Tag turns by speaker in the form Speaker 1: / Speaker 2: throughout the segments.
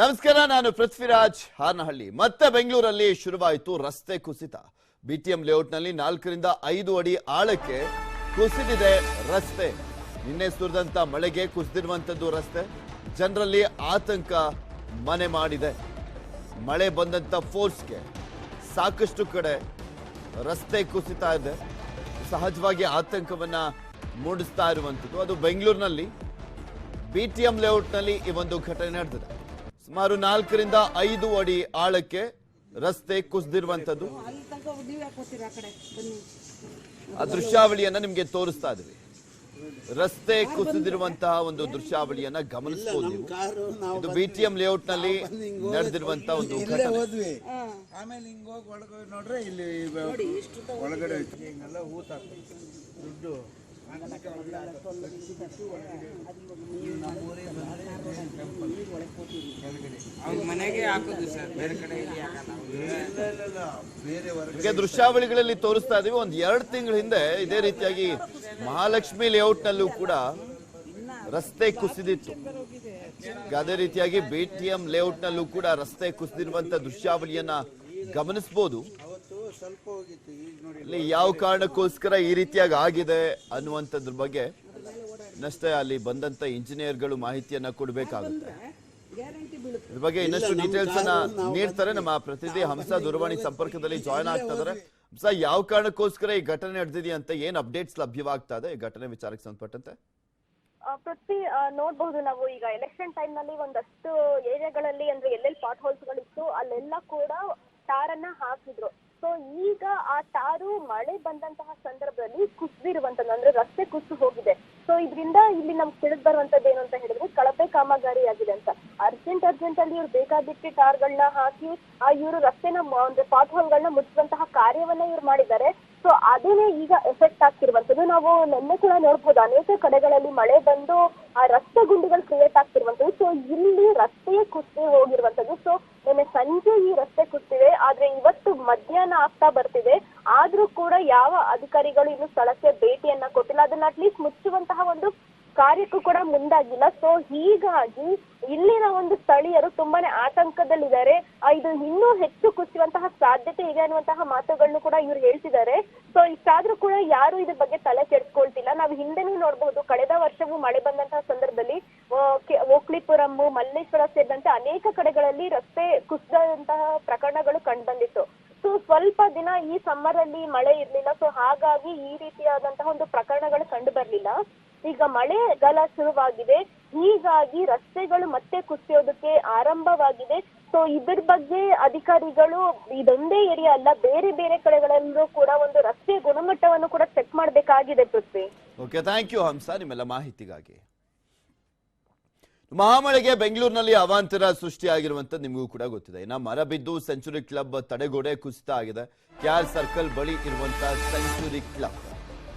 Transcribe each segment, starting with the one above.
Speaker 1: ನಮಸ್ಕಾರ, ನಾನು ಪೃಥ್ವಿರಾಜ್ ಹಾನಹಳ್ಳಿ ಮತ್ತೆ ಬೆಂಗಳೂರಲ್ಲಿ ಶುರುವಾಯಿತು ರಸ್ತೆ ಕುಸಿತ. ಬಿಟಿಎಂ ಲೇಔಟ್ನಲ್ಲಿ ನಾಲ್ಕರಿಂದ ಐದು ಅಡಿ ಆಳಕ್ಕೆ ಕುಸಿದಿದೆ ರಸ್ತೆ. ನಿನ್ನೆ ಸುರಿದಂತ ಮಳೆಗೆ ಕುಸಿದಿರುವಂತದ್ದು ರಸ್ತೆ. ಜನರಲ್ಲಿ ಆತಂಕ ಮನೆ ಮಾಡಿದೆ. ಮಳೆ ಬಂದಂತ ಫೋರ್ಸ್ಗೆ ಸಾಕಷ್ಟು ಕಡೆ ರಸ್ತೆ ಕುಸಿತ ಇದೆ. ಸಹಜವಾಗಿ ಆತಂಕವನ್ನ ಮೂಡಿಸ್ತಾ ಇರುವಂಥದ್ದು. ಅದು ಬೆಂಗಳೂರಿನಲ್ಲಿ ಬಿಟಿಎಂ ಲೇಔಟ್ನಲ್ಲಿ ಈ ಒಂದು ಘಟನೆ ನಡೆದಿದೆ. ಸುಮಾರು ನಾಲ್ಕರಿಂದ ಐದು ಅಡಿ ಆಳಕ್ಕೆ ರಸ್ತೆ ಕುಸಿದಿರುವಂತದ್ದು
Speaker 2: ಆ
Speaker 1: ದೃಶ್ಯಾವಳಿಯನ್ನ ನಿಮ್ಗೆ ತೋರಿಸ್ತಾ ಇದ್ವಿ ರಸ್ತೆ ಕುಸಿದಿರುವಂತಹ ಒಂದು ದೃಶ್ಯಾವಳಿಯನ್ನ ಗಮನಿಸಬಹುದು ನೀವು.
Speaker 3: ಬಿ ಟಿ
Speaker 1: ಎಂ ಬಿಟಿಎಂ ಲೇಔಟ್ನಲ್ಲಿ ನಡೆದಿರುವಂತಹ ಒಂದು ಘಟನೆ
Speaker 3: ಹೋದ್ವಿ. ಆಮೇಲೆ ಹಿಂಗ್ ಹೋಗಿ ಒಳಗೆ ನೋಡ್ರೆ ಇಲ್ಲಿ ಒಳಗಡೆ. ಹಿಂಗೆಲ್ಲ. ದುಡ್ಡು
Speaker 4: ಅವ್ರ ಮನೆಗೆ
Speaker 1: ದೃಶ್ಯಾವಳಿಗಳಲ್ಲಿ ತೋರಿಸ್ತಾ ಇದೀವಿ. ಒಂದ್ ಎರಡು ತಿಂಗಳ ಹಿಂದೆ ಇದೇ ರೀತಿಯಾಗಿ ಮಹಾಲಕ್ಷ್ಮಿ ಲೇಔಟ್ ನಲ್ಲೂ ಕೂಡ ರಸ್ತೆ ಕುಸಿದಿತ್ತು. ಅದೇ ರೀತಿಯಾಗಿ ಬಿಟಿಎಂ ಲೇಔಟ್ ನಲ್ಲೂ ಕೂಡ ರಸ್ತೆ ಕುಸಿದಿರುವಂತ ದೃಶ್ಯಾವಳಿಯನ್ನ ಗಮನಿಸಬಹುದು ಇಲ್ಲಿ ಯಾವ ಕಾರಣಕ್ಕೋಸ್ಕರ ಈ ರೀತಿಯಾಗಿ ಆಗಿದೆ ಅನ್ನುವಂಥದ್ರ ಬಗ್ಗೆ ನಷ್ಟೇ ಅಲ್ಲಿ ಬಂದಂತ ಇಂಜಿನಿಯರ್ಗಳು ಮಾಹಿತಿಯನ್ನ ಕೊಡಬೇಕಾಗುತ್ತೆ. ಇದ್ರ ಬಗ್ಗೆ ಇನ್ನಷ್ಟು ಡೀಟೇಲ್ಸ್ ಅನ್ನ ನೀಡ್ತಾರೆ ನಮ್ಮ ಪ್ರತಿನಿಧಿ ಹಂಸ ದೂರವಾಣಿ ಸಂಪರ್ಕದಲ್ಲಿ ಜಾಯ್ನ್ ಆಗ್ತಾ ಇದಾರೆ. ಹಂಸ ಯಾವ ಕಾರಣಕ್ಕೋಸ್ಕರ ಈ ಘಟನೆ ನಡೆದಿದೆ ಅಂತ ಏನ್ ಅಪ್ಡೇಟ್ಸ್ ಲಭ್ಯವಾಗ್ತಾ ಇದೆ? ಈ ಘಟನೆ ವಿಚಾರಕ್ಕೆ ಸಂಬಂಧಪಟ್ಟಂತೆ?
Speaker 5: ಪ್ರತಿ ನೋಡಬಹುದು ನೋಡ್ಬಹುದು ನಾವು ಈಗ ಎಲೆಕ್ಷನ್ ಟೈಮ್ನಲ್ಲಿ ಒಂದಷ್ಟು ಏರಿಯಾಗಳಲ್ಲಿ ಅಂದ್ರೆ ಎಲ್ಲೆಲ್ಲಿ ಪಾಟ್ ಹೋಲ್ಸ್ ಗಳಿತ್ತು ಅಲ್ಲೆಲ್ಲ ಕೂಡ ಟಾರ್ ಅನ್ನ ಹಾಕಿದ್ರು. ಸೊ ಈಗ ಆ ಟಾರು ಮಳೆ ಬಂದಂತಹ ಸಂದರ್ಭದಲ್ಲಿ ಕುಸಿದಿರುವಂತದ್ದು, ಅಂದ್ರೆ ರಸ್ತೆ ಕುಸಿದು ಹೋಗಿದೆ. ಸೊ ಇದರಿಂದ ಇಲ್ಲಿ ನಮ್ಗೆ ತಿಳಿದು ಬರುವಂತದ್ದು ಏನು ಅಂತ ಹೇಳಿದ್ರೆ ಕಳಪೆ ಕಾಮಗಾರಿ ಆಗಿದೆ ಅಂತ. ಅರ್ಜೆಂಟ್ ಅರ್ಜೆಂಟ್ ಅಲ್ಲಿ ಇವ್ರು ಬೇಕಾಬಿಟ್ಟಿ ಟಾರ್ಗಳನ್ನ ಹಾಕಿ, ಆ ಇವರು ರಸ್ತೆನ ಒಂದು ಅಂದ್ರೆ ಪಾತ್ ಹೋಲ್ಗಳನ್ನ ಮುಚ್ಚುವಂತಹ ಕಾರ್ಯವನ್ನ ಇವ್ರು ಮಾಡಿದ್ದಾರೆ. ಸೊ ಅದೇನೇ ಈಗ ಎಫೆಕ್ಟ್ ಆಗ್ತಿರುವಂತದ್ದು ನಾವು ನಿನ್ನೆ ಕೂಡ ನೋಡ್ಬೋದು, ಅನೇಕ ಕಡೆಗಳಲ್ಲಿ ಮಳೆ ಬಂದು, ಆ ರಸ್ತೆ ಗುಂಡಿಗಳು ಕ್ರಿಯೇಟ್ ಆಗ್ತಿರುವಂತದ್ದು ಸೊ ಇಲ್ಲಿ ರಸ್ತೆ ಕುಸಿದು ಹೋಗಿರುವಂತದ್ದು ಸೊ ನಿನ್ನೆ ಸಂಜೆ ಈ ರಸ್ತೆ ಕುಸಿದಿದೆ ಆದ್ರೆ ಇವತ್ತು ಮಧ್ಯಾಹ್ನ ಆಗ್ತಾ ಬರ್ತಿದೆ. ಆದ್ರೂ ಕೂಡ ಯಾವ ಅಧಿಕಾರಿಗಳು ಇನ್ನು ಸ್ಥಳಕ್ಕೆ ಭೇಟಿಯನ್ನ ಕೊಟ್ಟಿಲ್ಲ. ಅದನ್ನ ಅಟ್ಲೀಸ್ಟ್ ಮುಚ್ಚುವಂತಹ ಒಂದು ಕಾರ್ಯಕ್ಕೂ ಕೂಡ ಮುಂದಾಗಿಲ್ಲ. ಸೊ ಹೀಗಾಗಿ ಇಲ್ಲಿನ ಒಂದು ಸ್ಥಳೀಯರು ತುಂಬಾನೇ ಆತಂಕದಲ್ಲಿದ್ದಾರೆ. ಇದು ಇನ್ನೂ ಹೆಚ್ಚು ಕುಸಿಯುವಂತಹ ಸಾಧ್ಯತೆ ಇದೆ ಅನ್ನುವಂತಹ ಮಾತುಗಳನ್ನು ಕೂಡ ಇವ್ರು ಹೇಳ್ತಿದ್ದಾರೆ. ಸೊ ಇಷ್ಟಾದ್ರೂ ಕೂಡ ಯಾರು ಇದ್ರ ಬಗ್ಗೆ ತಲೆ ಕೆಡ್ಸ್ಕೊಳ್ತಿಲ್ಲ. ನಾವು ಹಿಂದೆನೂ ನೋಡಬಹುದು ಕಳೆದ ವರ್ಷವೂ ಮಳೆ ಬಂದಂತಹ ಸಂದರ್ಭದಲ್ಲಿ ಓಕ್ಲಿಪುರಂ, ಮಲ್ಲೇಶ್ವರ ಸೇರಿದಂತೆ ಅನೇಕ ಕಡೆಗಳಲ್ಲಿ ರಸ್ತೆ ಕುಸಿದಂತಹ ಪ್ರಕರಣಗಳು ಕಂಡುಬಂದಿತ್ತು. ಸೊ ಸ್ವಲ್ಪ ದಿನ ಈ ಸಮ್ಮರ್ ಅಲ್ಲಿ ಮಳೆ ಇರ್ಲಿಲ್ಲ. ಸೊ ಹಾಗಾಗಿ ಈ ರೀತಿಯಾದಂತಹ ಒಂದು ಪ್ರಕರಣಗಳು ಕಂಡು ಬರ್ಲಿಲ್ಲ ಈಗ ಮಳೆಗಾಲ ಶುರುವಾಗಿದೆ. ಹೀಗಾಗಿ ರಸ್ತೆಗಳು ಮತ್ತೆ ಕುಸಿಯೋದಕ್ಕೆ ಆರಂಭವಾಗಿದೆ. ಸೊ ಇದ್ರ ಬಗ್ಗೆ ಅಧಿಕಾರಿಗಳು ಇದೊಂದೇ ಏರಿಯಾ ಅಲ್ಲ, ಬೇರೆ ಬೇರೆ ಕಡೆಗಳಲ್ಲೂ ಕೂಡ ಒಂದು ರಸ್ತೆ ಗುಣಮಟ್ಟವನ್ನು ಕೂಡ ಚೆಕ್ ಮಾಡಬೇಕಾಗಿದೆ Prithvi.
Speaker 1: Okay thank you Hamsa, ನಿಮ್ಮೆಲ್ಲ ಮಾಹಿತಿಗಾಗಿ. ಮಹಾಮಳೆಗೆ ಬೆಂಗಳೂರಿನಲ್ಲಿ ಅವಾಂತರ ಸೃಷ್ಟಿಯಾಗಿರುವಂಥದ್ದು ನಿಮಗೂ ಕೂಡ ಗೊತ್ತಿದೆ. ಇನ್ನ ಮರ ಬಿದ್ದು ಸೆಂಚುರಿ ಕ್ಲಬ್ ತಡೆಗೋಡೆ ಕುಸಿತ ಆಗಿದೆ. ಕ್ಯಾರ್ ಸರ್ಕಲ್ ಬಳಿ ಇರುವಂತಹ ಸೆಂಚುರಿ ಕ್ಲಬ್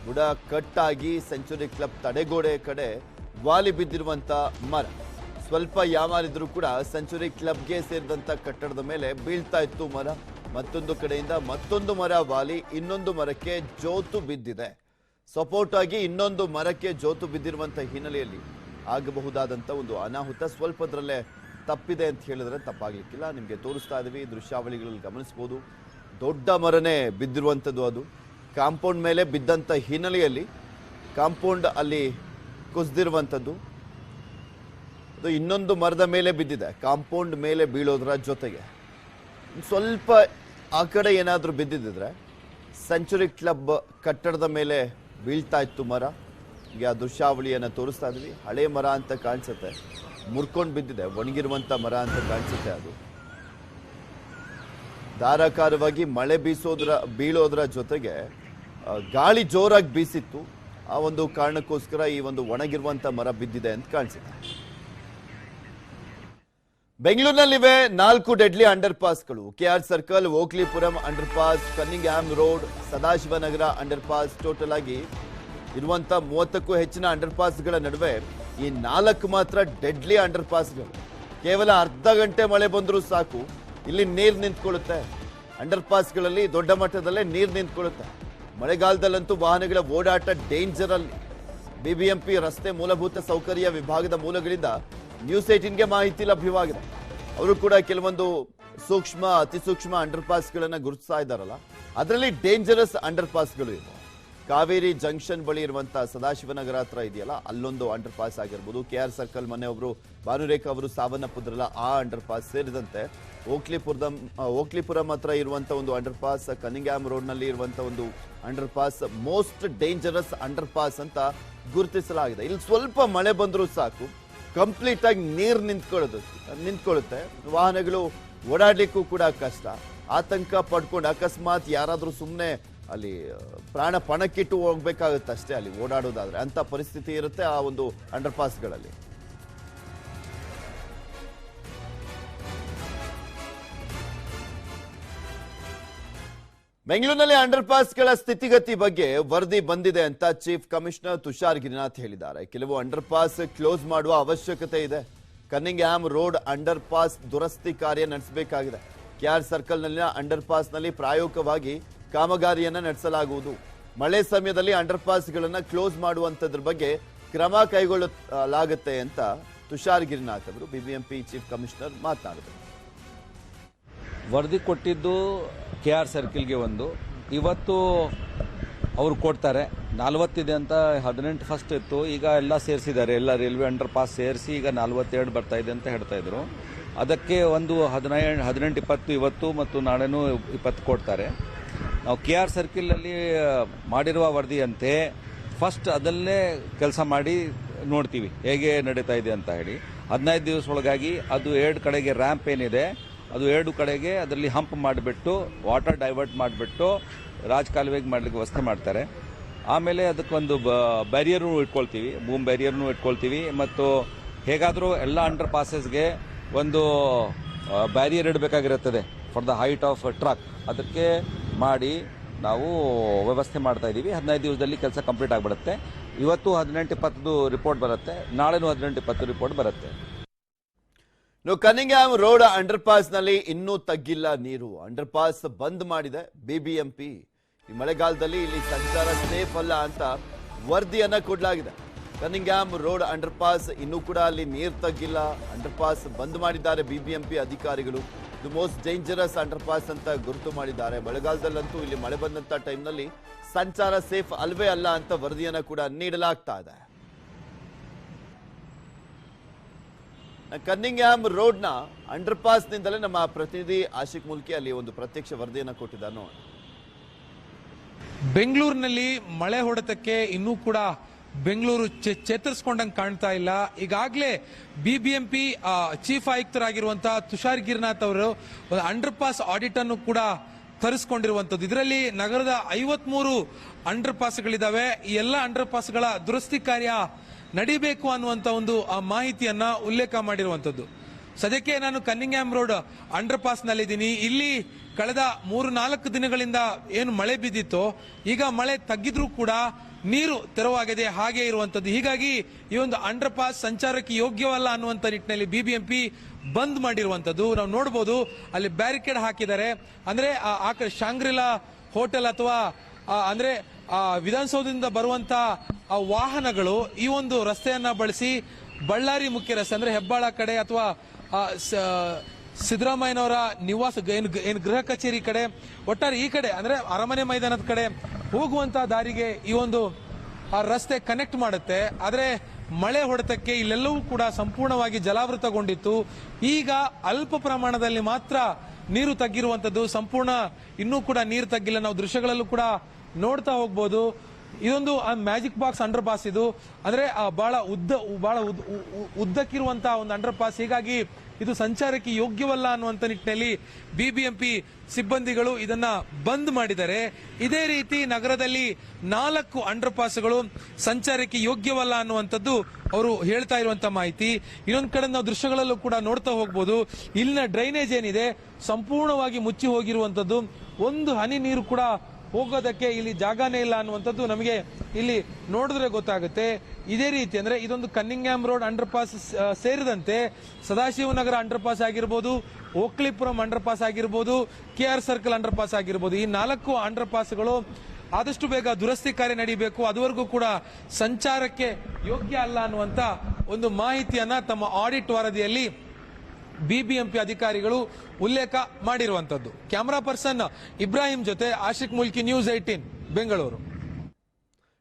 Speaker 1: ಬುಡ ಕಟ್ಟಾಗಿ ಸೆಂಚುರಿ ಕ್ಲಬ್ ತಡೆಗೋಡೆ ಕಡೆ ವಾಲಿ ಬಿದ್ದಿರುವಂತ ಮರ. ಸ್ವಲ್ಪ ಯಾವಾರಿದ್ರೂ ಕೂಡ ಸೆಂಚುರಿ ಕ್ಲಬ್ಗೆ ಸೇರಿದಂತ ಕಟ್ಟಡದ ಮೇಲೆ ಬೀಳ್ತಾ ಇತ್ತು ಮರ. ಮತ್ತೊಂದು ಕಡೆಯಿಂದ ಮತ್ತೊಂದು ಮರ ವಾಲಿ ಇನ್ನೊಂದು ಮರಕ್ಕೆ ಜೋತು ಬಿದ್ದಿದೆ. ಸಪೋರ್ಟ್ ಆಗಿ ಇನ್ನೊಂದು ಮರಕ್ಕೆ ಜೋತು ಬಿದ್ದಿರುವಂತ ಹಿನ್ನೆಲೆಯಲ್ಲಿ ಆಗಬಹುದಾದಂಥ ಒಂದು ಅನಾಹುತ ಸ್ವಲ್ಪದ್ರಲ್ಲೇ ತಪ್ಪಿದೆ ಅಂತ ಹೇಳಿದ್ರೆ ತಪ್ಪಾಗಲಿಕ್ಕಿಲ್ಲ. ನಿಮಗೆ ತೋರಿಸ್ತಾ ಇದೀವಿ ದೃಶ್ಯಾವಳಿಗಳಲ್ಲಿ ಗಮನಿಸಬಹುದು ದೊಡ್ಡ ಮರನೇ ಬಿದ್ದಿರುವಂಥದ್ದು ಅದು. ಕಾಂಪೌಂಡ್ ಮೇಲೆ ಬಿದ್ದಂಥ ಹಿನ್ನೆಲೆಯಲ್ಲಿ ಕಾಂಪೌಂಡ್ ಅಲ್ಲಿ ಕುಸಿದಿರುವಂಥದ್ದು ಅದು ಇನ್ನೊಂದು ಮರದ ಮೇಲೆ ಬಿದ್ದಿದೆ. ಕಾಂಪೌಂಡ್ ಮೇಲೆ ಬೀಳೋದ್ರ ಜೊತೆಗೆ. ಸ್ವಲ್ಪ ಆ ಕಡೆ ಏನಾದರೂ ಬಿದ್ದಿದ್ದರೆ ಸೆಂಚುರಿ ಕ್ಲಬ್ ಕಟ್ಟಡದ ಮೇಲೆ ಬೀಳ್ತಾ ಇತ್ತು ಮರ. ಈಗ ಆ ದೃಶ್ಯಾವಳಿಯನ್ನು ತೋರಿಸ್ತಾ ಇದ್ವಿ. ಹಳೆ ಮರ ಅಂತ ಕಾಣಿಸುತ್ತೆ. ಮುರ್ಕೊಂಡು ಬಿದ್ದಿದೆ. ಒಣಗಿರುವಂಥ ಮರ ಅಂತ ಕಾಣಿಸುತ್ತೆ ಅದು. ಧಾರಾಕಾರವಾಗಿ ಮಳೆ ಬೀಸೋದ್ರ, ಬೀಳೋದ್ರ ಜೊತೆಗೆ ಗಾಳಿ ಜೋರಾಗಿ ಬೀಸಿತ್ತು. ಆ ಒಂದು ಕಾರಣಕ್ಕೋಸ್ಕರ ಈ ಒಂದು ಒಣಗಿರುವಂಥ ಮರ ಬಿದ್ದಿದೆ ಅಂತ ಕಾಣಿಸುತ್ತೆ ಬೆಂಗಳೂರಿನಲ್ಲಿವೆ ನಾಲ್ಕು deadly under ಪಾಸ್ಗಳು KR circle, Okalipuram underpass Cunningham road, Sadashivanagar underpass total ಆಗಿ ಇರುವಂತ ಮೂವತ್ತಕ್ಕೂ ಹೆಚ್ಚಿನ ಅಂಡರ್ ಪಾಸ್ಗಳ ನಡುವೆ ಈ ನಾಲ್ಕು ಮಾತ್ರ ಡೆಡ್ಲಿ ಅಂಡರ್ ಪಾಸ್ಗಳು ಕೇವಲ ಅರ್ಧ ಗಂಟೆ ಮಳೆ ಬಂದರೂ ಸಾಕು. ಇಲ್ಲಿ ನೀರು ನಿಂತ್ಕೊಳ್ಳುತ್ತೆ. ಅಂಡರ್ ಪಾಸ್ಗಳಲ್ಲಿ ದೊಡ್ಡ ಮಟ್ಟದಲ್ಲೇ ನೀರು ನಿಂತ್ಕೊಳ್ಳುತ್ತೆ. ಮಳೆಗಾಲದಲ್ಲಂತೂ ವಾಹನಗಳ ಓಡಾಟ ಡೇಂಜರ್ ಅಲ್ಲಿ ಬಿಬಿಎಂಪಿ ರಸ್ತೆ ಮೂಲಭೂತ ಸೌಕರ್ಯ ವಿಭಾಗದ ಮೂಲಗಳಿಂದ ನ್ಯೂಸ್ ಏಟಿನ್ಗೆ ಮಾಹಿತಿ ಲಭ್ಯವಾಗಿದೆ. ಅವರು ಕೂಡ ಕೆಲವೊಂದು ಸೂಕ್ಷ್ಮ ಅತಿ ಸೂಕ್ಷ್ಮ ಅಂಡರ್ ಪಾಸ್ಗಳನ್ನ ಗುರುತಿಸ್ತಾ ಇದ್ದಾರಲ್ಲ. ಅದರಲ್ಲಿ ಡೇಂಜರಸ್ ಅಂಡರ್ ಪಾಸ್ಗಳು ಇವೆ. ಕಾವೇರಿ ಜಂಕ್ಷನ್ ಬಳಿ ಇರುವಂತ ಸದಾಶಿವನಗರ ಹತ್ರ ಇದೆಯಲ್ಲ, ಅಲ್ಲೊಂದು ಅಂಡರ್ ಪಾಸ್ ಆಗಿರ್ಬೋದು. ಕೆ ಆರ್ ಸರ್ಕಲ್ ಮೊನ್ನೆ ಒಬ್ರು ಭಾನುರೇಖಾ ಅವರು ಸಾವನ್ನಪ್ಪಿದ್ರಲ್ಲ, ಆ ಅಂಡರ್ ಪಾಸ್ ಸೇರಿದಂತೆ ಓಕ್ಲಿಪುರದ ಓಕ್ಲಿಪುರಂ ಹತ್ರ ಇರುವಂತ ಒಂದು ಅಂಡರ್ ಪಾಸ್ ಕನಿಂಗ್ಯಾಮ್ ರೋಡ್ನಲ್ಲಿ ಇರುವಂತ ಒಂದು underpass most dangerous underpass ಅಂತ ಗುರುತಿಸಲಾಗಿದೆ. ಇಲ್ಲಿ ಸ್ವಲ್ಪ ಮಳೆ ಬಂದರೂ ಸಾಕು ಕಂಪ್ಲೀಟ್ ಆಗಿ ನೀರು ನಿಂತ್ಕೊಳ್ಳೋದು, ನಿಂತ್ಕೊಳ್ಳುತ್ತೆ. ವಾಹನಗಳು ಓಡಾಡಲಿಕ್ಕೂ ಕೂಡ ಕಷ್ಟ. ಆತಂಕ ಪಡ್ಕೊಂಡು ಅಕಸ್ಮಾತ್ ಯಾರಾದರೂ ಸುಮ್ಮನೆ ಅಲ್ಲಿ ಪ್ರಾಣ ಪಣಕ್ಕಿಟ್ಟು ಹೋಗ್ಬೇಕಾಗುತ್ತೆ ಅಷ್ಟೇ ಅಲ್ಲಿ ಓಡಾಡೋದಾದ್ರೆ. ಅಂತ ಪರಿಸ್ಥಿತಿ ಇರುತ್ತೆ ಆ ಒಂದು ಅಂಡರ್ ಪಾಸ್ಗಳಲ್ಲಿ ಬೆಂಗಳೂರಿನಲ್ಲಿ ಅಂಡರ್ ಪಾಸ್ಗಳ ಸ್ಥಿತಿಗತಿ ಬಗ್ಗೆ ವರದಿ ಬಂದಿದೆ ಅಂತ ಚೀಫ್ ಕಮಿಷನರ್ ತುಷಾರ್ ಗಿರಿನಾಥ್ ಹೇಳಿದ್ದಾರೆ. ಕೆಲವು ಅಂಡರ್ ಪಾಸ್ ಕ್ಲೋಸ್ ಮಾಡುವ ಅವಶ್ಯಕತೆ ಇದೆ. Cunning Cunningham road underpass ದುರಸ್ತಿ ಕಾರ್ಯ ನಡೆಸಬೇಕಾಗಿದೆ. ಕೆಆರ್ ಸರ್ಕಲ್ನಲ್ಲಿನ ಅಂಡರ್ ಪಾಸ್ನಲ್ಲಿ ಪ್ರಾಯೋಗಿಕವಾಗಿ ಕಾಮಗಾರಿಯನ್ನ ನಡೆಸಲಾಗುವುದು. ಮಳೆ ಸಮಯದಲ್ಲಿ ಅಂಡರ್ ಪಾಸ್ಗಳನ್ನು ಕ್ಲೋಸ್ ಮಾಡುವಂಥದ್ರ ಬಗ್ಗೆ ಕ್ರಮ ಕೈಗೊಳ್ಳಲಾಗುತ್ತೆ ಅಂತ ತುಷಾರ್ ಗಿರಿನಾಥ್ ಅವರು, ಬಿಬಿಎಂಪಿ ಚೀಫ್ ಕಮಿಷನರ್ ಮಾತನಾಡಿದರು.
Speaker 6: ವರದಿ ಕೊಟ್ಟಿದ್ದು ಕೆ ಆರ್ ಸರ್ಕಲ್ಗೆ ಒಂದು. ಇವತ್ತು ಅವರು ಕೊಡ್ತಾರೆ. ನಲ್ವತ್ತಿದೆ ಅಂತ ಹದಿನೆಂಟು ಫಸ್ಟ್ ಇತ್ತು. ಈಗ ಎಲ್ಲ ಸೇರಿಸಿದ್ದಾರೆ. ಎಲ್ಲ ರೈಲ್ವೆ ಅಂಡರ್ ಪಾಸ್ ಸೇರಿಸಿ ಈಗ ನಲ್ವತ್ತೆರಡು ಬರ್ತಾ ಇದೆ ಅಂತ ಹೇಳ್ತಾ ಇದ್ರು. ಅದಕ್ಕೆ ಒಂದು ಹದಿನೈದು, ಹದಿನೆಂಟು, ಇಪ್ಪತ್ತು, ಇವತ್ತು ಮತ್ತು ನಾಳೆನೂ ಇಪ್ಪತ್ತು ಕೊಡ್ತಾರೆ. ನಾವು ಕೆ ಆರ್ ಸರ್ಕಿಲಲ್ಲಿ ಮಾಡಿರುವ ವರದಿಯಂತೆ ಫಸ್ಟ್ ಅದಲ್ಲೇ ಕೆಲಸ ಮಾಡಿ ನೋಡ್ತೀವಿ ಹೇಗೆ ನಡೀತಾ ಇದೆ ಅಂತ ಹೇಳಿ. ಹದಿನೈದು ದಿವಸ ಒಳಗಾಗಿ ಅದು ಎರಡು ಕಡೆಗೆ ರ್ಯಾಂಪ್ ಏನಿದೆ, ಅದು ಎರಡು ಕಡೆಗೆ ಅದರಲ್ಲಿ ಹಂಪ್ ಮಾಡಿಬಿಟ್ಟು, ವಾಟರ್ ಡೈವರ್ಟ್ ಮಾಡಿಬಿಟ್ಟು, ರಾಜಕಾಲುವೆಗೆ ಮಾಡಲಿಕ್ಕೆ ಮಾಡ್ಲಿಕ್ಕೆ ವ್ಯವಸ್ಥೆ ಮಾಡ್ತಾರೆ. ಆಮೇಲೆ ಅದಕ್ಕೊಂದು ಬ್ಯಾರಿಯರ್ನು ಇಟ್ಕೊಳ್ತೀವಿ ಬೂಮ್ ಬ್ಯಾರಿಯರ್ನು ಇಟ್ಕೊಳ್ತೀವಿ ಮತ್ತು ಹೇಗಾದರೂ ಎಲ್ಲ ಅಂಡರ್ ಪಾಸಸ್ಗೆ ಒಂದು barrier ಇಡಬೇಕಾಗಿರುತ್ತದೆ for the height of truck ಅದಕ್ಕೆ ಮಾಡಿ ನಾವು ವ್ಯವಸ್ಥೆ ಮಾಡ್ತಾ ಇದ್ದೀವಿ ಹದಿನೈದು ದಿವಸದಲ್ಲಿ ಕೆಲಸ ಕಂಪ್ಲೀಟ್ ಆಗಿಬಿಡುತ್ತೆ. ಇವತ್ತು ಹದಿನೆಂಟು ಇಪ್ಪತ್ತು ರಿಪೋರ್ಟ್ ಬರುತ್ತೆ. ನಾಳೆನೂ ಹದಿನೆಂಟು ಇಪ್ಪತ್ತು ರಿಪೋರ್ಟ್ ಬರುತ್ತೆ.
Speaker 1: ಇನ್ನು ಕನಿಂಗ್ಯಾಮ್ ರೋಡ್ ಅಂಡರ್ ಪಾಸ್ನಲ್ಲಿ ಇನ್ನೂ ತಗ್ಗಿಲ್ಲ ನೀರು. ಅಂಡರ್ ಪಾಸ್ ಬಂದ್ ಮಾಡಿದೆ ಬಿಬಿಎಂಪಿ. ಈ ಮಳೆಗಾಲದಲ್ಲಿ ಇಲ್ಲಿ ಸಂಚಾರ ಸೇಫ್ ಅಲ್ಲ ಅಂತ ವರದಿಯನ್ನ ಕೊಡಲಾಗಿದೆ. ಕನಿಂಗ್ಯಾಮ್ ರೋಡ್ ಅಂಡರ್ ಪಾಸ್ ಇನ್ನೂ ಕೂಡ ಅಲ್ಲಿ ನೀರು ತಗ್ಗಿಲ್ಲ. ಅಂಡರ್ ಪಾಸ್ ಬಂದ್ ಮಾಡಿದ್ದಾರೆ ಬಿಬಿಎಂಪಿ ಅಧಿಕಾರಿಗಳು. ಇದು ಮೋಸ್ಟ್ ಡೇಂಜರಸ್ ಅಂಡರ್ ಪಾಸ್ ಅಂತ ಗುರುತು ಮಾಡಿದ್ದಾರೆ. ಮಳೆಗಾಲದಲ್ಲಂತೂ ಇಲ್ಲಿ ಮಳೆ ಬಂದಂತ ಟೈಮ್ನಲ್ಲಿ ಸಂಚಾರ ಸೇಫ್ ಅಲ್ವೇ ಅಲ್ಲ ಅಂತ ವರದಿಯನ್ನು ಕೂಡ ನೀಡಲಾಗ್ತಾ ಇದೆ. ಕನ್ನಿಂಗ್ಹ್ಯಾಮ್ ರೋಡ್ನ ಅಂಡರ್ ಪಾಸ್ನಿಂದಲೇ ನಮ್ಮ ಪ್ರತಿನಿಧಿ ಆಶಿಕ್ ಮುಲ್ಕಿ ಅಲ್ಲಿ ಒಂದು ಪ್ರತ್ಯಕ್ಷ ವರದಿಯನ್ನು ಕೊಟ್ಟಿದ್ದಾರೆ
Speaker 7: ಬೆಂಗಳೂರಿನಲ್ಲಿ ಮಳೆ ಹೊಡೆತಕ್ಕೆ ಇನ್ನೂ ಕೂಡ ಬೆಂಗಳೂರು ಚೇತರಿಸಿಕೊಂಡಂಗೆ ಕಾಣ್ತಾ ಇಲ್ಲ. ಈಗಾಗಲೇ ಬಿಬಿಎಂಪಿ ಚೀಫ್ ಆಯುಕ್ತರಾಗಿರುವಂತಹ ತುಷಾರ್ ಗಿರ್ನಾಥ್ ಅವರು ಅಂಡರ್ ಪಾಸ್ ಆಡಿಟ್ ಅನ್ನು ಕೂಡ ತರಿಸ್ಕೊಂಡಿರುವಂತದ್ದು ಇದರಲ್ಲಿ ನಗರದ ಐವತ್ಮೂರು ಅಂಡರ್ ಪಾಸ್ಗಳಿದ್ದಾವೆ ಈ ಎಲ್ಲ ಅಂಡರ್ ಪಾಸ್ಗಳ ದುರಸ್ತಿ ಕಾರ್ಯ ನಡಿಬೇಕು ಅನ್ನುವಂತ ಒಂದು ಮಾಹಿತಿಯನ್ನ ಉಲ್ಲೇಖ ಮಾಡಿರುವಂತದ್ದು ಸದ್ಯಕ್ಕೆ ನಾನು ಕನ್ನಿಂಗ್ಹ್ಯಾಮ್ ರೋಡ್ ಅಂಡರ್ ಪಾಸ್ ನಲ್ಲಿದ್ದೀನಿ ಇಲ್ಲಿ ಕಳೆದ ಮೂರು ನಾಲ್ಕು ದಿನಗಳಿಂದ ಏನು ಮಳೆ ಬಿದ್ದಿತ್ತೋ, ಈಗ ಮಳೆ ತಗ್ಗಿದ್ರೂ ಕೂಡ ನೀರು ತೆರವಾಗಿದೆ ಹಾಗೆ ಇರುವಂತದ್ದು. ಹೀಗಾಗಿ ಈ ಒಂದು ಅಂಡರ್ ಪಾಸ್ ಸಂಚಾರಕ್ಕೆ ಯೋಗ್ಯವಲ್ಲ ಅನ್ನುವಂತ ನಿಟ್ಟಿನಲ್ಲಿ ಬಿಬಿಎಂಪಿ ಬಂದ್ ಮಾಡಿರುವಂತದ್ದು. ನಾವು ನೋಡಬಹುದು ಅಲ್ಲಿ ಬ್ಯಾರಿಕೇಡ್ ಹಾಕಿದ್ದಾರೆ. ಅಂದ್ರೆ, ಆ ಶಾಂಗ್ರಿಲಾ ಹೋಟೆಲ್ ಅಥವಾ ಅಂದ್ರೆ ವಿಧಾನಸೌಧದಿಂದ ಬರುವಂತ ವಾಹನಗಳು ಈ ಒಂದು ರಸ್ತೆಯನ್ನ ಬಳಸಿ ಬಳ್ಳಾರಿ ಮುಖ್ಯ ರಸ್ತೆ, ಅಂದ್ರೆ ಹೆಬ್ಬಾಳ ಕಡೆ ಅಥವಾ ಸಿದ್ದರಾಮಯ್ಯನವರ ನಿವಾಸ, ಏನು ಏನು ಗೃಹ ಕಚೇರಿ ಕಡೆ, ಒಟ್ಟಾರೆ ಈ ಕಡೆ, ಅಂದ್ರೆ ಅರಮನೆ ಮೈದಾನದ ಕಡೆ ಹೋಗುವಂತ ದಾರಿಗೆ ಈ ಒಂದು ಆ ರಸ್ತೆ ಕನೆಕ್ಟ್ ಮಾಡುತ್ತೆ. ಆದರೆ ಮಳೆ ಹೊಡೆತಕ್ಕೆ ಇಲ್ಲೆಲ್ಲವೂ ಕೂಡ ಸಂಪೂರ್ಣವಾಗಿ ಜಲಾವೃತಗೊಂಡಿತ್ತು. ಈಗ ಅಲ್ಪ ಪ್ರಮಾಣದಲ್ಲಿ ಮಾತ್ರ ನೀರು ತಗ್ಗಿರುವಂತದ್ದು. ಸಂಪೂರ್ಣ ಇನ್ನೂ ಕೂಡ ನೀರು ತಗ್ಗಿಲ್ಲ. ನಾವು ದೃಶ್ಯಗಳಲ್ಲೂ ಕೂಡ ನೋಡ್ತಾ ಹೋಗ್ಬೋದು. ಇದೊಂದು ಮ್ಯಾಜಿಕ್ ಬಾಕ್ಸ್ ಅಂಡರ್ ಪಾಸ್ ಇದು. ಅಂದ್ರೆ ಆ, ಬಹಳ ಉದ್ದ ಬಹಳ ಉದ್ದಕ್ಕಿರುವಂತಹ ಒಂದು ಅಂಡರ್ ಪಾಸ್ ಹೀಗಾಗಿ ಇದು ಸಂಚಾರಕ್ಕೆ ಯೋಗ್ಯವಲ್ಲ ಅನ್ನುವಂಥ ನಿಟ್ಟಿನಲ್ಲಿ ಬಿಬಿಎಂಪಿ ಸಿಬ್ಬಂದಿಗಳು ಇದನ್ನ ಬಂದ್ ಮಾಡಿದ್ದಾರೆ. ಇದೇ ರೀತಿ ನಗರದಲ್ಲಿ ನಾಲ್ಕು ಅಂಡರ್ ಪಾಸ್ಗಳು ಸಂಚಾರಕ್ಕೆ ಯೋಗ್ಯವಲ್ಲ ಅನ್ನುವಂಥದ್ದು ಅವರು ಹೇಳ್ತಾ ಇರುವಂತ ಮಾಹಿತಿ. ಇನ್ನೊಂದು ಕಡೆ ನಾವು ದೃಶ್ಯಗಳಲ್ಲೂ ಕೂಡ ನೋಡ್ತಾ ಹೋಗ್ಬೋದು. ಇಲ್ಲಿನ ಡ್ರೈನೇಜ್ ಏನಿದೆ? ಸಂಪೂರ್ಣವಾಗಿ ಮುಚ್ಚಿ ಹೋಗಿರುವಂತದ್ದು ಒಂದು ಹನಿ ನೀರು ಕೂಡ ಹೋಗೋದಕ್ಕೆ ಇಲ್ಲಿ ಜಾಗನೇ ಇಲ್ಲ ಅನ್ನುವಂಥದ್ದು ನಮಗೆ ಇಲ್ಲಿ ನೋಡಿದ್ರೆ ಗೊತ್ತಾಗುತ್ತೆ. ಇದೇ ರೀತಿ ಅಂದ್ರೆ ಇದೊಂದು ಕನ್ನಿಂಗ್ಯಾಮ್ ರೋಡ್ ಅಂಡರ್ ಪಾಸ್ ಸೇರಿದಂತೆ ಸದಾಶಿವನಗರ ಅಂಡರ್ ಪಾಸ್ ಆಗಿರ್ಬೋದು, ಓಕ್ಲಿಪುರಂ ಅಂಡರ್ ಪಾಸ್ ಆಗಿರ್ಬೋದು, K R circle underpass ಆಗಿರ್ಬೋದು. ಈ ನಾಲ್ಕು ಅಂಡರ್ ಪಾಸ್ಗಳು ಆದಷ್ಟು ಬೇಗ ದುರಸ್ತಿ ಕಾರ್ಯ ನಡೀಬೇಕು. ಅದುವರೆಗೂ ಕೂಡ ಸಂಚಾರಕ್ಕೆ ಯೋಗ್ಯ ಅಲ್ಲ ಅನ್ನುವಂತ ಒಂದು ಮಾಹಿತಿಯನ್ನ ತಮ್ಮ ಆಡಿಟ್ ವರದಿಯಲ್ಲಿ ಬಿಬಿಎಂಪಿ ಅಧಿಕಾರಿಗಳು ಉಲ್ಲೇಖ ಮಾಡಿರುವಂತದ್ದು ಕ್ಯಾಮರಾ ಪರ್ಸನ್ ಇಬ್ರಾಹಿಂ ಜೊತೆ ಆಶಿಕ್ ಮುಲ್ಕಿ ನ್ಯೂಸ್ ಏಟೀನ್ ಬೆಂಗಳೂರು.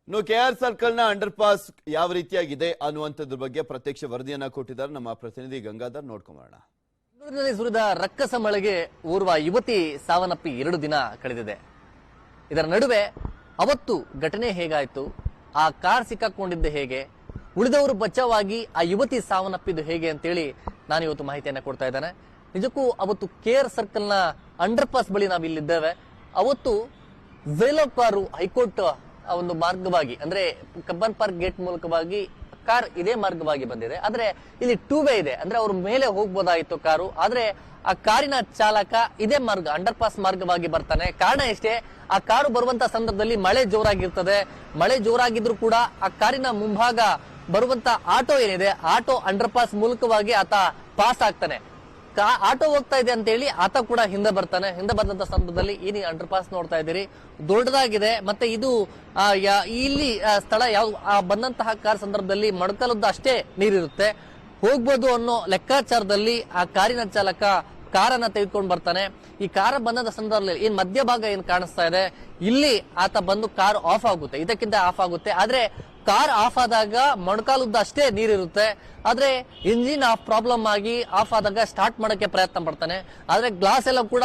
Speaker 1: ಇನ್ನು ಕೆ ಆರ್ ಸರ್ಕಲ್ನ ಅಂಡರ್ ಪಾಸ್ ಯಾವ ರೀತಿಯಾಗಿದೆ ಅನ್ನುವಂಥದ್ರ ಬಗ್ಗೆ ಪ್ರತ್ಯಕ್ಷ ವರದಿಯನ್ನ ಕೊಟ್ಟಿದ್ದಾರೆ ನಮ್ಮ ಪ್ರತಿನಿಧಿ ಗಂಗಾಧರ್. ನೋಡ್ಕೊಂಬರೋಣ
Speaker 8: ಬೆಂಗಳೂರಿನಲ್ಲಿ ಸುರಿದ ರಕ್ಕಸ ಮಳೆಗೆ ಓರ್ವ ಯುವತಿ ಸಾವನ್ನಪ್ಪಿ ಎರಡು ದಿನ ಕಳೆದಿದೆ. ಇದರ ನಡುವೆ ಅವತ್ತು ಘಟನೆ ಹೇಗಾಯ್ತು? ಆ ಕಾರ್ ಸಿಕ್ಕಾಕೊಂಡಿದ್ದು ಹೇಗೆ? ಉಳಿದವರು ಬಚಾವಾಗಿ ಆ ಯುವತಿ ಸಾವನ್ನಪ್ಪಿದ್ದು ಹೇಗೆ ಅಂತೇಳಿ ನಾನು ಇವತ್ತು ಮಾಹಿತಿಯನ್ನ ಕೊಡ್ತಾ ಇದ್ದಾನೆ. ನಿಜಕ್ಕೂ ಅವತ್ತು ಕೇರ್ ಸರ್ಕಲ್ನ ಅಂಡರ್ ಪಾಸ್ ಬಳಿ ನಾವು ಇಲ್ಲಿದ್ದೇವೆ. ಅವತ್ತು ವೇಲೋ ಕಾರು ಹೈಕೋರ್ಟ್, ಆ ಒಂದು ಮಾರ್ಗವಾಗಿ, ಅಂದ್ರೆ ಕಬ್ಬನ್ ಪಾರ್ಕ್ ಗೇಟ್ ಮೂಲಕವಾಗಿ ಕಾರ್ ಇದೇ ಮಾರ್ಗವಾಗಿ ಬಂದಿದೆ. ಆದ್ರೆ ಇಲ್ಲಿ ಟೂ ವೇ ಇದೆ. ಅಂದ್ರೆ ಅವ್ರ ಮೇಲೆ ಹೋಗ್ಬೋದಾಗಿತ್ತು ಕಾರು. ಆದ್ರೆ ಆ ಕಾರಿನ ಚಾಲಕ ಇದೇ ಮಾರ್ಗ ಅಂಡರ್ ಪಾಸ್ ಮಾರ್ಗವಾಗಿ ಬರ್ತಾನೆ. ಕಾರಣ ಎಷ್ಟೇ, ಆ ಕಾರು ಬರುವಂತ ಸಂದರ್ಭದಲ್ಲಿ ಮಳೆ ಜೋರಾಗಿರ್ತದೆ. ಮಳೆ ಜೋರಾಗಿದ್ರು ಕೂಡ ಆ ಕಾರಿನ ಮುಂಭಾಗ ಬರುವಂತ ಆಟೋ ಏನಿದೆ, ಆಟೋ ಅಂಡರ್ ಪಾಸ್ ಮೂಲಕವಾಗಿ ಆತ ಪಾಸ್ ಆಗ್ತಾನೆ. ಆಟೋ ಹೋಗ್ತಾ ಇದೆ ಅಂತ ಹೇಳಿ ಆತ ಕೂಡ ಹಿಂದೆ ಬರ್ತಾನೆ. ಹಿಂದೆ ಬಂದಂತ ಸಂದರ್ಭದಲ್ಲಿ ಈ ನೀವು ಅಂಡರ್ ಪಾಸ್ ನೋಡ್ತಾ ಇದ್ದೀರಿ. ದೊಡ್ಡದಾಗಿದೆ. ಮತ್ತೆ ಇದು ಇಲ್ಲಿ ಸ್ಥಳ ಯಾವ ಬಂದಂತಹ ಕಾರ್ ಸಂದರ್ಭದಲ್ಲಿ ಮೊಣಕಾಲದ್ದು ಅಷ್ಟೇ ನೀರಿರುತ್ತೆ. ಹೋಗ್ಬೋದು ಅನ್ನೋ ಲೆಕ್ಕಾಚಾರದಲ್ಲಿ ಆ ಕಾರಿನ ಚಾಲಕ ಕಾರನ್ನ ತೆಗೆದುಕೊಂಡು ಬರ್ತಾನೆ. ಈ ಕಾರ ಬಂದಂತ ಸಂದರ್ಭದಲ್ಲಿ ಏನ್ ಮಧ್ಯಭಾಗ ಏನ್ ಕಾಣಿಸ್ತಾ ಇದೆ? ಇಲ್ಲಿ ಆತ ಬಂದು ಕಾರ್ ಆಫ್ ಆಗುತ್ತೆ. ಇದಕ್ಕಿಂತ ಆಫ್ ಆಗುತ್ತೆ. ಆದ್ರೆ ಕಾರ್ ಆಫ್ ಆದಾಗ ಮೊಣಕಾಲುದ್ದ ಅಷ್ಟೇ ನೀರಿರುತ್ತೆ. ಆದ್ರೆ ಇಂಜಿನ್ ಆಫ್ ಪ್ರಾಬ್ಲಮ್ ಆಗಿ ಆಫ್ ಆದಾಗ ಸ್ಟಾರ್ಟ್ ಮಾಡಕ್ಕೆ ಪ್ರಯತ್ನ ಪಡ್ತಾನೆ. ಆದ್ರೆ ಗ್ಲಾಸ್ ಎಲ್ಲ ಕೂಡ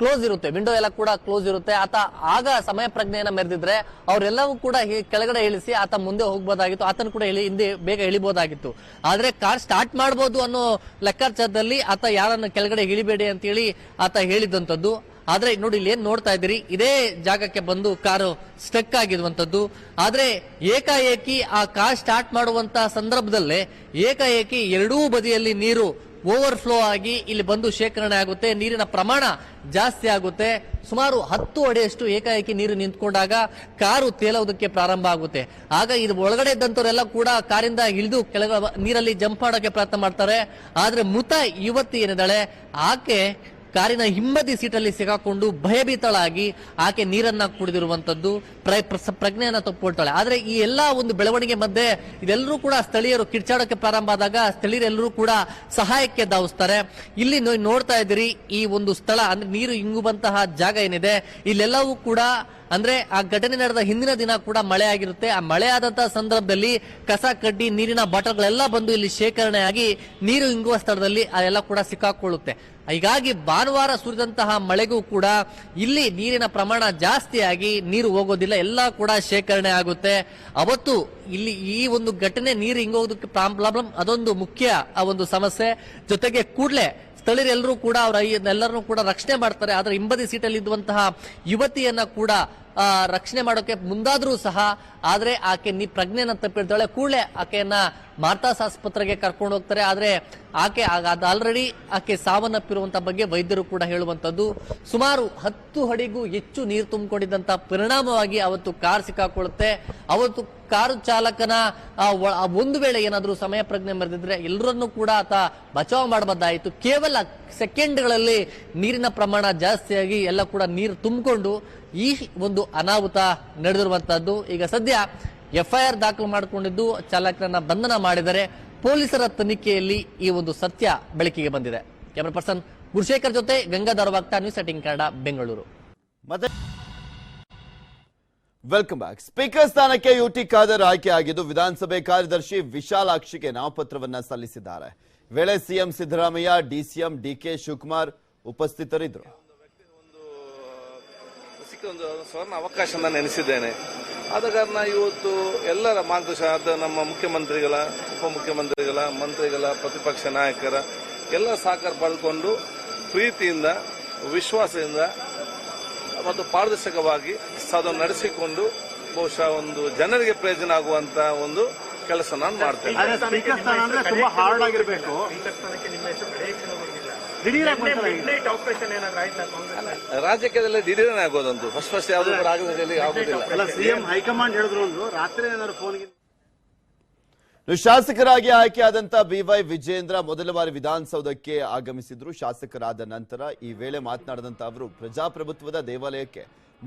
Speaker 8: ಕ್ಲೋಸ್ ಇರುತ್ತೆ. ವಿಂಡೋ ಎಲ್ಲ ಕೂಡ ಕ್ಲೋಸ್ ಇರುತ್ತೆ. ಆತ ಆಗ ಸಮಯ ಪ್ರಜ್ಞೆಯನ್ನ ಮೆರೆದಿದ್ರೆ ಅವರೆಲ್ಲವೂ ಕೂಡ ಕೆಳಗಡೆ ಇಳಿಸಿ ಆತ ಮುಂದೆ ಹೋಗ್ಬೋದಾಗಿತ್ತು. ಆತನ ಕೂಡ ಇಳಿ ಹಿಂದೆ ಬೇಗ ಇಳಿಬಹುದಾಗಿತ್ತು ಆದ್ರೆ ಕಾರ್ ಸ್ಟಾರ್ಟ್ ಮಾಡಬಹುದು ಅನ್ನೋ ಲೆಕ್ಕಾಚಾರದಲ್ಲಿ ಆತ ಯಾರನ್ನು ಕೆಳಗಡೆ ಇಳಿಬೇಡಿ ಅಂತ ಹೇಳಿ ಆತ ಹೇಳಿದಂತದ್ದು ಆದ್ರೆ ನೋಡಿ ಇಲ್ಲಿ ಏನ್ ನೋಡ್ತಾ ಇದ್ದೀರಿ? ಇದೇ ಜಾಗಕ್ಕೆ ಬಂದು ಕಾರು ಸ್ಟಕ್ ಆಗಿರುವಂತದ್ದು ಆದ್ರೆ ಏಕಾಏಕಿ ಆ ಕಾರ್ ಸ್ಟಾರ್ಟ್ ಮಾಡುವಂತ ಸಂದರ್ಭದಲ್ಲೇ ಏಕಾಏಕಿ ಎರಡೂ ಬದಿಯಲ್ಲಿ ನೀರು ಓವರ್ ಫ್ಲೋ ಆಗಿ ಇಲ್ಲಿ ಬಂದು ಶೇಖರಣೆ ಆಗುತ್ತೆ. ನೀರಿನ ಪ್ರಮಾಣ ಜಾಸ್ತಿ ಆಗುತ್ತೆ. ಸುಮಾರು ಹತ್ತು ಅಡಿಯಷ್ಟು ಏಕಾಏಕಿ ನೀರು ನಿಂತ್ಕೊಂಡಾಗ ಕಾರು ತೇಲೋದಕ್ಕೆ ಪ್ರಾರಂಭ ಆಗುತ್ತೆ. ಆಗ ಇದು ಒಳಗಡೆ ಇದ್ದಂಥವರೆಲ್ಲ ಕೂಡ ಕಾರಿಂದ ಇಳಿದು ಕೆಳಗ ನೀರಲ್ಲಿ ಜಂಪ್ ಮಾಡೋಕೆ ಪ್ರಯತ್ನ ಮಾಡ್ತಾರೆ. ಆದ್ರೆ ಮೃತ ಯುವತಿ ಏನಿದ್ದಾಳೆ? ಆಕೆ ಕಾರಿನ ಹಿಂಬದಿ ಸೀಟಲ್ಲಿ ಸಿಗಾಕೊಂಡು ಭಯಭೀತಳಾಗಿ ಆಕೆ ನೀರನ್ನ ಕುಡಿದಿರುವಂತದ್ದು ಪ್ರ- ಪ್ರ- ಪ್ರಜ್ಞೆಯನ್ನ ತಪ್ಪಿಕೊಳ್ತಾಳೆ ಆದ್ರೆ ಈ ಎಲ್ಲಾ ಒಂದು ಬೆಳವಣಿಗೆ ಮಧ್ಯೆ ಇದೆಲ್ಲರೂ ಕೂಡ ಸ್ಥಳೀಯರು ಕಿರ್ಚಾಡೋಕೆ ಪ್ರಾರಂಭ ಆದಾಗ ಸ್ಥಳೀಯರೆಲ್ಲರೂ ಕೂಡ ಸಹಾಯಕ್ಕೆ ಧಾವಿಸ್ತಾರೆ. ಇಲ್ಲಿ ನೋಡ್ತಾ ಇದ್ದೀರಿ ಈ ಒಂದು ಸ್ಥಳ, ಅಂದ್ರೆ ನೀರು ಇಂಗುವಂತಹ ಜಾಗ ಏನಿದೆ. ಇಲ್ಲೆಲ್ಲವೂ ಕೂಡ, ಅಂದ್ರೆ ಆ ಘಟನೆ ನಡೆದ ಹಿಂದಿನ ದಿನ ಕೂಡ ಮಳೆ ಆಗಿರುತ್ತೆ. ಆ ಮಳೆ ಆದಂತಹ ಸಂದರ್ಭದಲ್ಲಿ ಕಸ, ಕಡ್ಡಿ, ನೀರಿನ ಬಾಟಲ್ಗಳೆಲ್ಲ ಬಂದು ಇಲ್ಲಿ ಶೇಖರಣೆ ಆಗಿ ನೀರು ಇಂಗುವ ಸ್ಥಳದಲ್ಲಿ ಅದೆಲ್ಲ ಕೂಡ ಸಿಕ್ಕಾಕೊಳ್ಳುತ್ತೆ. ಹೀಗಾಗಿ ಭಾನುವಾರ ಸುರಿದಂತಹ ಮಳೆಗೂ ಕೂಡ ಇಲ್ಲಿ ನೀರಿನ ಪ್ರಮಾಣ ಜಾಸ್ತಿಯಾಗಿ ನೀರು ಹೋಗೋದಿಲ್ಲ, ಎಲ್ಲ ಕೂಡ ಶೇಖರಣೆ ಆಗುತ್ತೆ. ಅವತ್ತು ಇಲ್ಲಿ ಈ ಒಂದು ಘಟನೆ, ನೀರು ಇಂಗೋದಕ್ಕೆ ಪ್ರಾಬ್ಲಮ್, ಅದೊಂದು ಮುಖ್ಯ ಆ ಒಂದು ಸಮಸ್ಯೆ. ಜೊತೆಗೆ ಕೂಡಲೇ ಸ್ಥಳೀಯರೆಲ್ಲರೂ ಕೂಡ ಅವರ ಎಲ್ಲರನ್ನೂ ಕೂಡ ರಕ್ಷಣೆ ಮಾಡ್ತಾರೆ. ಆದರೆ ಹಿಂಬದಿ ಸೀಟಲ್ಲಿ ಇದ್ದಂತಹ ಯುವತಿಯನ್ನ ಕೂಡ ರಕ್ಷಣೆ ಮಾಡೋಕೆ ಮುಂದಾದ್ರೂ ಸಹ, ಆದ್ರೆ ಆಕೆ ನೀ ಪ್ರಜ್ಞೆನ ತಪ್ಪಿರ್ತಾಳೆ ಕೂಡಲೇ ಆಕೆಯನ್ನ ಮಾರ್ತಾಸ್ ಆಸ್ಪತ್ರೆಗೆ ಕರ್ಕೊಂಡು ಹೋಗ್ತಾರೆ. ಆದ್ರೆ ಆಕೆ ಆಲ್ರೆಡಿ ಆಕೆ ಸಾವನ್ನಪ್ಪಿರುವಂತ ಬಗ್ಗೆ ವೈದ್ಯರು ಕೂಡ ಹೇಳುವಂತದ್ದು ಸುಮಾರು ಹತ್ತು ಅಡಿಗೂ ಹೆಚ್ಚು ನೀರು ತುಂಬಿಕೊಂಡಿದ್ದಂತ ಪರಿಣಾಮವಾಗಿ ಅವತ್ತು ಕಾರ್ ಸಿಕ್ಕಾಕೊಳ್ಳುತ್ತೆ. ಅವತ್ತು ಕಾರು ಚಾಲಕನ ಒಂದು ವೇಳೆ ಏನಾದರೂ ಸಮಯ ಪ್ರಜ್ಞೆ ಮರೆದಿದ್ರೆ ಎಲ್ಲರನ್ನೂ ಕೂಡ ಆತ ಬಚಾವ್ ಮಾಡಬಹುದಾಯಿತು ಕೇವಲ ಸೆಕೆಂಡ್ಗಳಲ್ಲಿ ನೀರಿನ ಪ್ರಮಾಣ ಜಾಸ್ತಿಯಾಗಿ ಎಲ್ಲ ಕೂಡ ನೀರು ತುಂಬಿಕೊಂಡು ಈ ಒಂದು ಅನಾಹುತ ನಡೆದಿರುವಂತಹದ್ದು. ಈಗ ಸದ್ಯ ಎಫ್ಐಆರ್ ದಾಖಲು ಮಾಡಿಕೊಂಡಿದ್ದು, ಚಾಲಕರನ್ನ ಬಂಧನ ಮಾಡಿದರೆ ಪೊಲೀಸರ ತನಿಖೆಯಲ್ಲಿ ಈ ಒಂದು ಸತ್ಯ ಬೆಳಕಿಗೆ ಬಂದಿದೆ. ಕ್ಯಾಮರಾ ಪರ್ಸನ್ ಗುರುಶೇಖರ್ ಜೊತೆ Gangadhara ವಾಗ್ತಾ news setting Kannada, Bengaluru.
Speaker 1: Welcome back speaker ಸ್ಥಾನಕ್ಕೆ ಯುಟಿ ಖಾದರ್ ಆಯ್ಕೆ ಆಗಿದ್ದು, ವಿಧಾನಸಭೆ ಕಾರ್ಯದರ್ಶಿ ವಿಶಾಲಾಕ್ಷಿಗೆ ನಾಮಪತ್ರವನ್ನ ಸಲ್ಲಿಸಿದ್ದಾರೆ. ವೇಳೆ CM Siddaramaiah DCM DK Shivakumar ಉಪಸ್ಥಿತರಿದ್ದರು.
Speaker 9: ಒಂದು ಸ್ವರ್ಣ ಅವಕಾಶ ನಾನು ನೆನೆಸಿದ್ದೇನೆ. ಆದ ಕಾರಣ ಇವತ್ತು ಎಲ್ಲರ ಮಾರ್ಗದರ್ಶನ ನಮ್ಮ ಮುಖ್ಯಮಂತ್ರಿಗಳ, ಉಪಮುಖ್ಯಮಂತ್ರಿಗಳ, ಮಂತ್ರಿಗಳ, ಪ್ರತಿಪಕ್ಷ ನಾಯಕರ ಎಲ್ಲ ಸಹಕಾರ ಪಡೆದುಕೊಂಡು ಪ್ರೀತಿಯಿಂದ, ವಿಶ್ವಾಸದಿಂದ ಮತ್ತು ಪಾರದರ್ಶಕವಾಗಿ ಸದನ ನಡೆಸಿಕೊಂಡು ಬಹುಶಃ ಒಂದು ಜನರಿಗೆ ಪ್ರಯೋಜನ ಆಗುವಂತಹ ಒಂದು ಕೆಲಸ ನಾನು ಮಾಡ್ತೇನೆ.
Speaker 10: ಸ್ಪೀಕರ್ ಸ್ಥಾನ ಅಂದ್ರೆ ತುಂಬಾ ಹಾರ್ಡ್ ಆಗಿರ್ಬೇಕು. ದಿಢೀರ್
Speaker 9: ರಾಜಕೀಯದಲ್ಲಿ ದಿಢೀರನೇ ಆಗೋದೊಂದು ಫಸ್ಟ್ ಫಸ್ಟ್ ಯಾವ್ದು ರಾಜ್ಯದಲ್ಲಿ ಆಗೋದಿಲ್ಲ.
Speaker 10: ಸಿಎಂ ಹೈಕಮಾಂಡ್ ಹೇಳಿದ್ರು ಒಂದು ರಾತ್ರಿ ಏನಾದ್ರು ಫೋನ್ಗೆ
Speaker 1: ಶಾಸಕರಾಗಿ ಆಯ್ಕೆಯಾದಂತಹ ಬಿವೈ ವಿಜೇಂದ್ರ ಮೊದಲ ಬಾರಿ ವಿಧಾನಸೌಧಕ್ಕೆ ಆಗಮಿಸಿದ್ರು. ಶಾಸಕರಾದ ನಂತರ ಈ ವೇಳೆ ಮಾತನಾಡಿದಂತ ಅವರು ಪ್ರಜಾಪ್ರಭುತ್ವದ ದೇವಾಲಯಕ್ಕೆ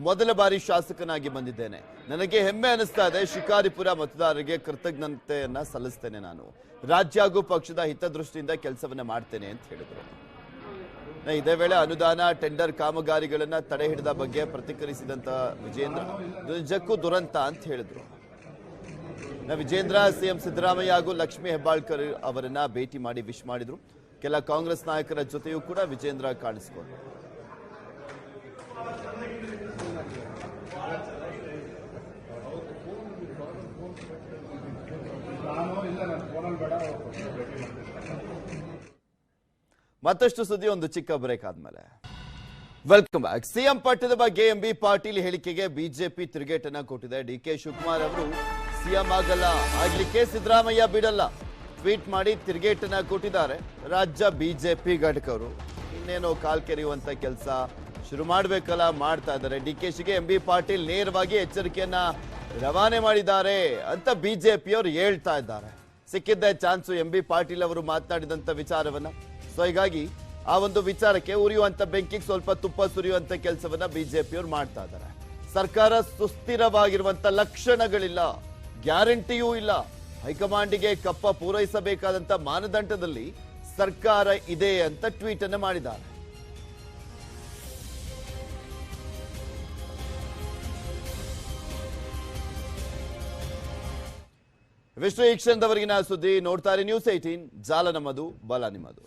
Speaker 1: ಮೊದಲ ಬಾರಿ ಶಾಸಕನಾಗಿ ಬಂದಿದ್ದೇನೆ. ನನಗೆ ಹೆಮ್ಮೆ ಅನಿಸ್ತಾ ಇದೆ, ಶಿಕಾರಿಪುರ ಮತದಾರರಿಗೆ ಕೃತಜ್ಞತೆಯನ್ನ ಸಲ್ಲಿಸ್ತೇನೆ ನಾನು. ರಾಜ್ಯ ಹಾಗೂ ಪಕ್ಷದ ಹಿತದೃಷ್ಟಿಯಿಂದ ಕೆಲಸವನ್ನ ಮಾಡ್ತೇನೆ ಅಂತ ಹೇಳಿದರು. ಇದೇ ವೇಳೆ ಅನುದಾನ, ಟೆಂಡರ್, ಕಾಮಗಾರಿಗಳನ್ನ ತಡೆ ಹಿಡಿದ ಬಗ್ಗೆ ಪ್ರತಿಕ್ರಿಯಿಸಿದಂತ ವಿಜೇಂದ್ರ, ನಿಜಕ್ಕೂ ದುರಂತ ಅಂತ ಹೇಳಿದ್ರು. ವಿಜೇಂದ್ರ, ಸಿಎಂ ಸಿದ್ದರಾಮಯ್ಯ ಹಾಗೂ ಲಕ್ಷ್ಮೀ ಹೆಬ್ಬಾಳ್ಕರ್ ಅವರನ್ನ ಭೇಟಿ ಮಾಡಿ ವಿಶ್ ಮಾಡಿದ್ರು. ಕೆಲ ಕಾಂಗ್ರೆಸ್ ನಾಯಕರ ಜೊತೆಯೂ ಕೂಡ ವಿಜೇಂದ್ರ ಕಾಣಿಸಿಕೊಂಡ್ರು. ಮತ್ತಷ್ಟು ಸುದ್ದಿ, ಒಂದು ಚಿಕ್ಕ ಬ್ರೇಕ್ ಆದ್ಮೇಲೆ. ವೆಲ್ಕಮ್ ಬ್ಯಾಕ್ ಸಿಎಂ ಪಟ್ಟದ ಬಗ್ಗೆ ಎಂ ಬಿ ಪಾಟೀಲ್ ಹೇಳಿಕೆಗೆ ಬಿಜೆಪಿ ತಿರುಗೇಟನ್ನ ಕೊಟ್ಟಿದೆ. ಡಿ ಕೆ ಶಿವಕುಮಾರ್ ಅವರು ಸಿಎಂ ಆಗಲ್ಲ, ಆಗ್ಲಿಕ್ಕೆ ಸಿದ್ದರಾಮಯ್ಯ ಬಿಡಲ್ಲ. ಟ್ವೀಟ್ ಮಾಡಿ ತಿರುಗೇಟನ್ನ ಕೊಟ್ಟಿದ್ದಾರೆ. ರಾಜ್ಯ ಬಿಜೆಪಿ ಘಟಕರು. ಇನ್ನೇನೋ ಕಾಲ್ ಕೆರೆಯುವಂತ ಕೆಲಸ ಶುರು ಮಾಡ್ಬೇಕಲ್ಲ, ಮಾಡ್ತಾ ಇದ್ದಾರೆ. ಡಿ ಕೆ ಶಿಗೆ ಎಂ ಬಿ ಪಾಟೀಲ್ ನೇರವಾಗಿ ಎಚ್ಚರಿಕೆಯನ್ನ ರವಾನೆ ಮಾಡಿದ್ದಾರೆ ಅಂತ ಬಿಜೆಪಿಯವರು ಹೇಳ್ತಾ ಇದ್ದಾರೆ. ಸಿಕ್ಕಿದ್ದೇ ಚಾನ್ಸು ಎಂ ಬಿ ಪಾಟೀಲ್ ಅವರು ಮಾತನಾಡಿದಂಥ ವಿಚಾರವನ್ನ. ಸೊ ಹೀಗಾಗಿ ಆ ಒಂದು ವಿಚಾರಕ್ಕೆ ಉರಿಯುವಂಥ ಬೆಂಕಿಗೆ ಸ್ವಲ್ಪ ತುಪ್ಪ ಸುರಿಯುವಂತ ಕೆಲಸವನ್ನ ಬಿಜೆಪಿಯವರು ಮಾಡ್ತಾ ಇದ್ದಾರೆ. ಸರ್ಕಾರ ಸುಸ್ಥಿರವಾಗಿರುವಂಥ ಲಕ್ಷಣಗಳಿಲ್ಲ, ಗ್ಯಾರಂಟಿಯೂ ಇಲ್ಲ. ಹೈಕಮಾಂಡಿಗೆ ಕಪ್ಪ ಪೂರೈಸಬೇಕಾದಂಥ ಮಾನದಂಡದಲ್ಲಿ ಸರ್ಕಾರ ಇದೆ ಅಂತ ಟ್ವೀಟ್ ಅನ್ನು ಮಾಡಿದ್ದಾರೆ. ವಿಷ್ಣು ಈ ಕ್ಷಣದವರೆಗಿನ ಸುದ್ದಿ ನೋಡ್ತಾರೆ ನ್ಯೂಸ್ ಏಟೀನ್ ಜಾಲ ನಮ್ಮದು ಬಲ ನಿಮ್ಮದು